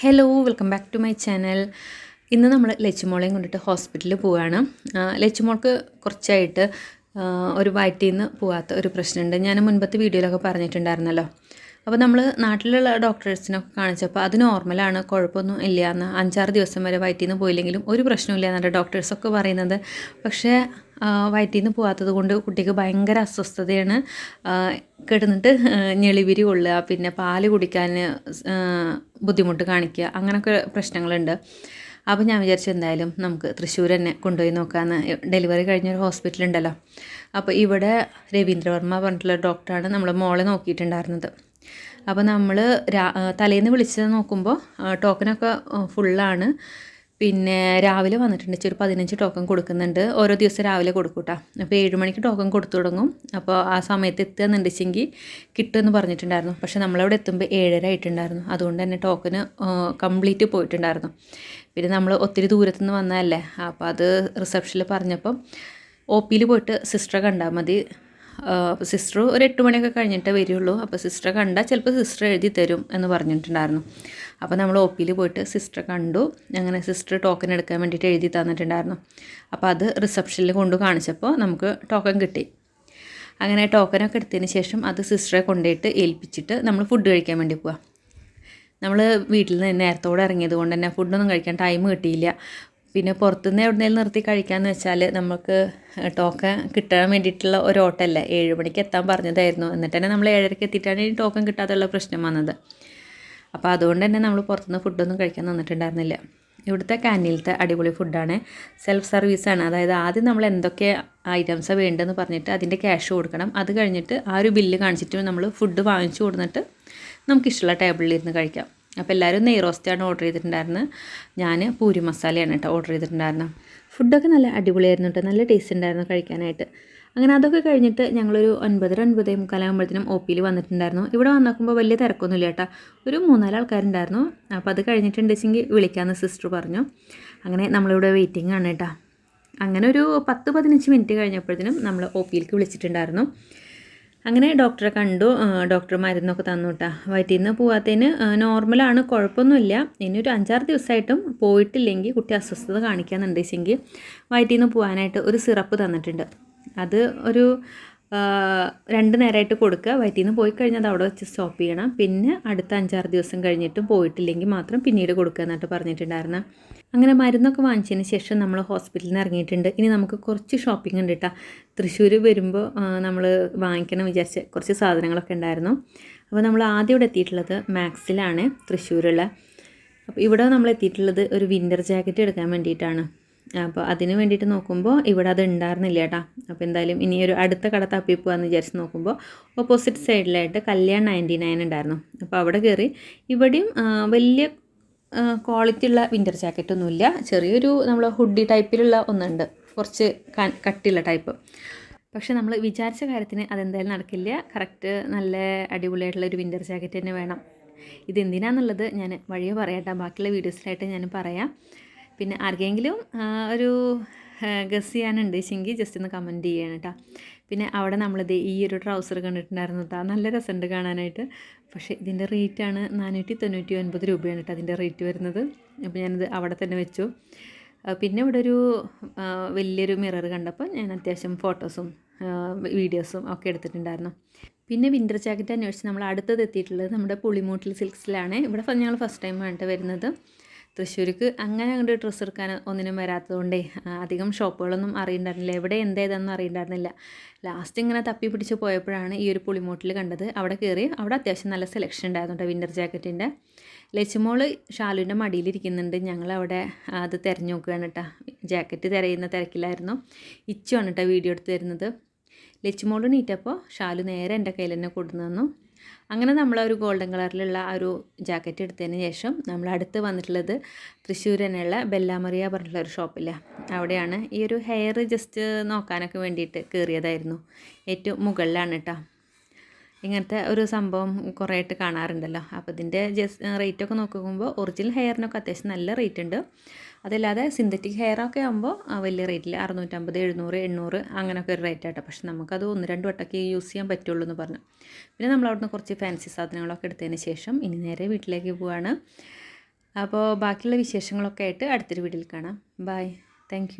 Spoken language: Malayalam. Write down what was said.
Hello welcome back to my channel ഇന്ന് നമ്മൾ ലച്ചുമോളെയും കൊണ്ടിട്ട് ഹോസ്പിറ്റലിൽ പോവുകയാണ് ലച്ചുമോൾക്ക് കുറച്ചായിട്ട് ഒരു വയറ്റിൽ നിന്ന് പോകാത്ത ഒരു പ്രശ്നമുണ്ട്. ഞാൻ മുൻപത്തെ വീഡിയോയിലൊക്കെ പറഞ്ഞിട്ടുണ്ടായിരുന്നല്ലോ. അപ്പോൾ നമ്മൾ നാട്ടിലുള്ള ഡോക്ടേഴ്സിനൊക്കെ കാണിച്ചപ്പോൾ അത് നോർമലാണ് കുഴപ്പമൊന്നും ഇല്ല എന്ന് അഞ്ചാറ് ദിവസം വരെ വയറ്റിൽ നിന്ന് പോയില്ലെങ്കിലും ഒരു പ്രശ്നമില്ല എന്നാണ് ഡോക്ടേഴ്സൊക്കെ പറയുന്നത്. പക്ഷേ വയറ്റിൽ നിന്ന് പോകാത്തത് കൊണ്ട് കുട്ടിക്ക് ഭയങ്കര അസ്വസ്ഥതയാണ്. കിടന്നിട്ട് ഞെളിവിരി കൊള്ളുക പിന്നെ പാൽ കുടിക്കാൻ ബുദ്ധിമുട്ട് കാണിക്കുക അങ്ങനെയൊക്കെ പ്രശ്നങ്ങളുണ്ട്. അപ്പോൾ ഞാൻ വിചാരിച്ചു എന്തായാലും നമുക്ക് തൃശ്ശൂർ തന്നെ കൊണ്ടുപോയി നോക്കാമെന്ന് ഡെലിവറി കഴിഞ്ഞൊരു ഹോസ്പിറ്റൽ ഉണ്ടല്ലോ. അപ്പോൾ ഇവിടെ രവീന്ദ്രവർമ്മ പറഞ്ഞിട്ടുള്ള ഡോക്ടറാണ് നമ്മളെ മോളെ നോക്കിയിട്ടുണ്ടായിരുന്നത്. അപ്പോൾ നമ്മൾ തലേന്ന് വിളിച്ചത് നോക്കുമ്പോൾ ടോക്കനൊക്കെ ഫുള്ളാണ് പിന്നെ രാവിലെ വന്നിട്ടുണ്ട്. ഒരു പതിനഞ്ച് ടോക്കൺ കൊടുക്കുന്നുണ്ട്. ഓരോ ദിവസം രാവിലെ കൊടുക്കൂട്ടാ. കേട്ടോ അപ്പോൾ ഏഴ് മണിക്ക് ടോക്കൺ കൊടുത്തു തുടങ്ങും. അപ്പോൾ ആ സമയത്ത് എത്തുകയെന്നുണ്ടെച്ചെങ്കിൽ കിട്ടുമെന്ന് പറഞ്ഞിട്ടുണ്ടായിരുന്നു. പക്ഷേ നമ്മളവിടെ എത്തുമ്പോൾ ഏഴര ആയിട്ടുണ്ടായിരുന്നു. അതുകൊണ്ട് തന്നെ ടോക്കന് കംപ്ലീറ്റ് പോയിട്ടുണ്ടായിരുന്നു. പിന്നെ നമ്മൾ ഒത്തിരി ദൂരത്തുനിന്ന് വന്നതല്ലേ? അപ്പോൾ അത് റിസപ്ഷനിൽ പറഞ്ഞപ്പം ഒ പിയിൽ പോയിട്ട് സിസ്റ്ററെ കണ്ടാൽ മതി. സിസ്റ്റർ ഒരു എട്ട് മണിയൊക്കെ കഴിഞ്ഞിട്ടേ വരികയുള്ളൂ അപ്പോൾ സിസ്റ്ററെ കണ്ടാൽ ചിലപ്പോൾ സിസ്റ്റർ എഴുതി തരും എന്ന് പറഞ്ഞിട്ടുണ്ടായിരുന്നു. അപ്പോൾ നമ്മൾ ഒ പിയിൽ പോയിട്ട് സിസ്റ്ററെ കണ്ടു. അങ്ങനെ സിസ്റ്റർ ടോക്കൺ എടുക്കാൻ വേണ്ടിയിട്ട് എഴുതി തന്നിട്ടുണ്ടായിരുന്നു. അപ്പോൾ അത് റിസപ്ഷനിൽ കൊണ്ട് കാണിച്ചപ്പോൾ നമുക്ക് ടോക്കൺ കിട്ടി. അങ്ങനെ ടോക്കനൊക്കെ എടുത്തതിന് ശേഷം അത് സിസ്റ്ററെ കൊണ്ടുപോയിട്ട് ഏൽപ്പിച്ചിട്ട് നമ്മൾ ഫുഡ് കഴിക്കാൻ വേണ്ടി പോവാം. നമ്മൾ വീട്ടിൽ നിന്ന് നേരത്തോടെ ഇറങ്ങിയത് കൊണ്ട് തന്നെ ഫുഡൊന്നും കഴിക്കാൻ ടൈം കിട്ടിയില്ല. പിന്നെ പുറത്തുനിന്ന് എവിടെയെങ്കിലും നിർത്തി കഴിക്കാമെന്ന് വെച്ചാൽ നമുക്ക് ടോക്കൺ കിട്ടാൻ വേണ്ടിയിട്ടുള്ള ഒരു ഓട്ടമല്ല ഏഴ് മണിക്ക് എത്താൻ പറഞ്ഞതായിരുന്നു. എന്നിട്ട് തന്നെ നമ്മൾ ഏഴരയ്ക്ക് എത്തിയിട്ടാണ് ഈ ടോക്കൺ കിട്ടാത്തുള്ള പ്രശ്നം വന്നത്. അപ്പോൾ അതുകൊണ്ട് തന്നെ നമ്മൾ പുറത്തുനിന്ന് ഫുഡൊന്നും കഴിക്കാൻ നിന്നിട്ടുണ്ടായിരുന്നില്ല. ഇവിടുത്തെ കാന്റീനിലത്തെ അടിപൊളി ഫുഡാണ്. സെൽഫ് സർവീസാണ് അതായത് ആദ്യം നമ്മൾ എന്തൊക്കെ ഐറ്റംസാണ് വേണ്ടതെന്ന് പറഞ്ഞിട്ട് അതിന്റെ ക്യാഷ് കൊടുക്കണം. അത് കഴിഞ്ഞിട്ട് ആ ഒരു ബില്ല് കാണിച്ചിട്ട് നമ്മൾ ഫുഡ് വാങ്ങിച്ചു കൊടുത്തിട്ട് നമുക്കിഷ്ടമുള്ള ടേബിളിൽ ഇരുന്ന് കഴിക്കാം. അപ്പോൾ എല്ലാവരും നെയ് റോസ്റ്റാണ് ഓർഡർ ചെയ്തിട്ടുണ്ടായിരുന്നത് ഞാൻ പൂരി മസാലയാണ് കേട്ടോ ഓർഡർ ചെയ്തിട്ടുണ്ടായിരുന്നത് ഫുഡൊക്കെ നല്ല അടിപൊളിയായിരുന്നു കേട്ടോ നല്ല ടേസ്റ്റ് ഉണ്ടായിരുന്നു കഴിക്കാനായിട്ട്. അങ്ങനെ അതൊക്കെ കഴിഞ്ഞിട്ട് ഞങ്ങളൊരു ഒൻപതര ഒൻപതേ മുക്കാലാകുമ്പോഴത്തേനും ഒ പിയിൽ വന്നിട്ടുണ്ടായിരുന്നു. ഇവിടെ വന്നേക്കുമ്പോൾ വലിയ തിരക്കൊന്നുമില്ല കേട്ടോ ഒരു മൂന്നാൽ ആൾക്കാരുണ്ടായിരുന്നു. അപ്പോൾ അത് കഴിഞ്ഞിട്ടുണ്ടെങ്കിൽ വിളിക്കാമെന്ന് സിസ്റ്റർ പറഞ്ഞു. അങ്ങനെ നമ്മളിവിടെ വെയിറ്റിംഗ് ആണ് കേട്ടോ അങ്ങനെ ഒരു പത്ത് പതിനഞ്ച് മിനിറ്റ് കഴിഞ്ഞപ്പോഴത്തേനും നമ്മൾ ഒ പിയിലേക്ക് വിളിച്ചിട്ടുണ്ടായിരുന്നു. അങ്ങനെ ഡോക്ടറെ കണ്ടു. ഡോക്ടർ മരുന്നൊക്കെ തന്നു കേട്ടാ വയറ്റിൽ നിന്ന് പോവാത്തതിന് നോർമലാണ് കുഴപ്പമൊന്നുമില്ല. ഇനി ഒരു അഞ്ചാറ് ദിവസമായിട്ടും പോയിട്ടില്ലെങ്കിൽ കുട്ടി അസ്വസ്ഥത കാണിക്കാന്നുണ്ടെച്ചെങ്കിൽ വയറ്റിൽ നിന്ന് പോകാനായിട്ട് ഒരു സിറപ്പ് തന്നിട്ടുണ്ട്. അത് ഒരു രണ്ട് നേരമായിട്ട് കൊടുക്കുക. വയറ്റിൽ നിന്ന് പോയി കഴിഞ്ഞാൽ അത് അവിടെ വെച്ച് സ്റ്റോപ്പ് ചെയ്യണം. പിന്നെ അടുത്ത അഞ്ചാറ് ദിവസം കഴിഞ്ഞിട്ടും പോയിട്ടില്ലെങ്കിൽ മാത്രം പിന്നീട് കൊടുക്കുക എന്നിട്ട് പറഞ്ഞിട്ടുണ്ടായിരുന്നു. അങ്ങനെ മരുന്നൊക്കെ വാങ്ങിച്ചതിന് ശേഷം നമ്മൾ ഹോസ്പിറ്റലിൽ നിന്ന് ഇറങ്ങിയിട്ടുണ്ട്. ഇനി നമുക്ക് കുറച്ച് ഷോപ്പിംഗ് ഉണ്ട് കേട്ടോ തൃശ്ശൂർ വരുമ്പോൾ നമ്മൾ വാങ്ങിക്കണം വിചാരിച്ച കുറച്ച് സാധനങ്ങളൊക്കെ ഉണ്ടായിരുന്നു. അപ്പോൾ നമ്മൾ ആദ്യം ഇവിടെ എത്തിയിട്ടുള്ളത് മാക്സിലാണ് തൃശ്ശൂരുള്ള. അപ്പോൾ ഇവിടെ നമ്മൾ എത്തിയിട്ടുള്ളത് ഒരു വിന്റർ ജാക്കറ്റ് എടുക്കാൻ വേണ്ടിയിട്ടാണ്. അപ്പോൾ അതിന് വേണ്ടിയിട്ട് നോക്കുമ്പോൾ ഇവിടെ അത് ഉണ്ടായിരുന്നില്ല കേട്ടോ. അപ്പോൾ എന്തായാലും ഇനി ഒരു അടുത്ത കട തപ്പി പോകാമെന്ന് വിചാരിച്ച് നോക്കുമ്പോൾ ഓപ്പോസിറ്റ് സൈഡിലായിട്ട് കല്യാൺ നയന്റി നയൻ ഉണ്ടായിരുന്നു. അപ്പോൾ അവിടെ കയറി ഇവിടെയും വലിയ ക്വാളിറ്റി ഉള്ള വിന്റർ ജാക്കറ്റ് ഒന്നുമില്ല. ചെറിയൊരു നമ്മൾ ഹുഡി ടൈപ്പിലുള്ള ഒന്നുണ്ട്. കുറച്ച് കട്ടിയുള്ള ടൈപ്പ് പക്ഷേ നമ്മൾ വിചാരിച്ച കാര്യത്തിന് അതെന്തായാലും നടക്കില്ല. കറക്റ്റ് നല്ല അടിപൊളിയായിട്ടുള്ള ഒരു വിന്റർ ജാക്കറ്റ് തന്നെ വേണം. ഇതെന്തിനാന്നുള്ളത് ഞാൻ വഴിയെ പറയാം ബാക്കിയുള്ള വീഡിയോസിലായിട്ട് ഞാൻ പറയാം. പിന്നെ ആർക്കെങ്കിലും ഒരു ഗസ് ചെയ്യാനുണ്ട് വെച്ചെങ്കിൽ ജസ്റ്റ് ഒന്ന് കമന്റ് ചെയ്യണം കേട്ടോ പിന്നെ അവിടെ നമ്മളിത് ഈ ഒരു ട്രൗസർ കണ്ടിട്ടുണ്ടായിരുന്നു കേട്ടോ നല്ല രസമുണ്ട് കാണാനായിട്ട്. പക്ഷേ ഇതിന്റെ റേറ്റാണ് നാനൂറ്റി തൊണ്ണൂറ്റി ഒൻപത് രൂപയാണ് കേട്ടോ അതിന്റെ റേറ്റ് വരുന്നത്. അപ്പോൾ ഞാനിത് അവിടെ തന്നെ വെച്ചു. പിന്നെ ഇവിടെ ഒരു വലിയൊരു മിറർ കണ്ടപ്പോൾ ഞാൻ അത്യാവശ്യം ഫോട്ടോസും വീഡിയോസും ഒക്കെ എടുത്തിട്ടുണ്ടായിരുന്നു. പിന്നെ വിന്റർ ജാക്കറ്റ് അന്വേഷിച്ച് നമ്മൾ അടുത്തത് എത്തിയിട്ടുള്ളത് നമ്മുടെ പുളിമൂട്ടിൽ സിൽക്സിലാണ് ഇവിടെ ഞങ്ങൾ ഫസ്റ്റ് ടൈം ആയിട്ട് വരുന്നത്. തൃശ്ശൂർക്ക് അങ്ങനെ അങ്ങോട്ട് ഡ്രസ്സ് എടുക്കാൻ ഒന്നിനും വരാത്തതുകൊണ്ടേ അധികം ഷോപ്പുകളൊന്നും അറിയണ്ടായിരുന്നില്ല. എവിടെ എന്തേതെന്നും അറിയണ്ടായിരുന്നില്ല. ലാസ്റ്റ് ഇങ്ങനെ തപ്പി പിടിച്ച് പോയപ്പോഴാണ് ഈ ഒരു പുളിമൂട്ടിൽ കണ്ടത്. അവിടെ കയറി അവിടെ അത്യാവശ്യം നല്ല സെലക്ഷൻ ഉണ്ടായിരുന്നു വിന്റർ ജാക്കറ്റിന്റെ ലച്ചുമോൾ ഷാലുവിന്റെ മടിയിലിരിക്കുന്നുണ്ട്. ഞങ്ങളവിടെ അത് തിരഞ്ഞു നോക്കുകയാണ് കേട്ടോ ജാക്കറ്റ് തിരയുന്ന തിരക്കിലായിരുന്നു. ഇച്ചുവാണ് കേട്ടോ വീഡിയോ എടുത്ത് തരുന്നത്. ലച്ചുമോൾ നീറ്റപ്പോൾ ഷാലു നേരെ എന്റെ കയ്യിൽ തന്നെ. കൊണ്ടുവന്നു അങ്ങനെ നമ്മൾ ഒരു ഗോൾഡൻ കളറിലുള്ള ആ ഒരു ജാക്കറ്റ് എടുത്തതിന് ശേഷം നമ്മൾ അടുത്ത് വന്നിട്ടുള്ളത് തൃശ്ശൂർ തന്നെയുള്ള ബെല്ലാമറിയ പറഞ്ഞിട്ടുള്ള ഒരു ഷോപ്പില്ല അവിടെയാണ് ഈ ഒരു ഹെയർ ജസ്റ്റ് നോക്കാനൊക്കെ വേണ്ടിയിട്ട് കയറിയതായിരുന്നു ഏറ്റവും മുകളിലാണ് കേട്ടോ ഇങ്ങനത്തെ ഒരു സംഭവം കുറേ ആയിട്ട് കാണാറുണ്ടല്ലോ അപ്പോൾ ഇതിന്റെ ജസ്റ്റ് റേറ്റൊക്കെ നോക്കുമ്പോൾ ഒറിജിനൽ ഹെയറിനൊക്കെ അത്യാവശ്യം നല്ല റേറ്റ് ഉണ്ട്. അതല്ലാതെ സിന്തറ്റിക് ഹെയർ ഒക്കെ ആകുമ്പോൾ വലിയ റേറ്റിൽ അറുന്നൂറ്റമ്പത് എഴുന്നൂറ് എണ്ണൂറ് അങ്ങനെയൊക്കെ ഒരു റേറ്റ് ആട്ടോ. പക്ഷെ നമുക്കത് ഒന്ന് രണ്ട് വട്ടമൊക്കെ യൂസ് ചെയ്യാൻ പറ്റുള്ളൂ എന്ന് പറഞ്ഞു. പിന്നെ നമ്മൾ അവിടുന്ന് കുറച്ച് ഫാൻസി സാധനങ്ങളൊക്കെ എടുത്തതിന് ശേഷം ഇനി നേരെ വീട്ടിലേക്ക് പോവാണ്. അപ്പോൾ ബാക്കിയുള്ള വിശേഷങ്ങളൊക്കെ ആയിട്ട് അടുത്തൊരു വീട്ടിൽ കാണാം. Bye thank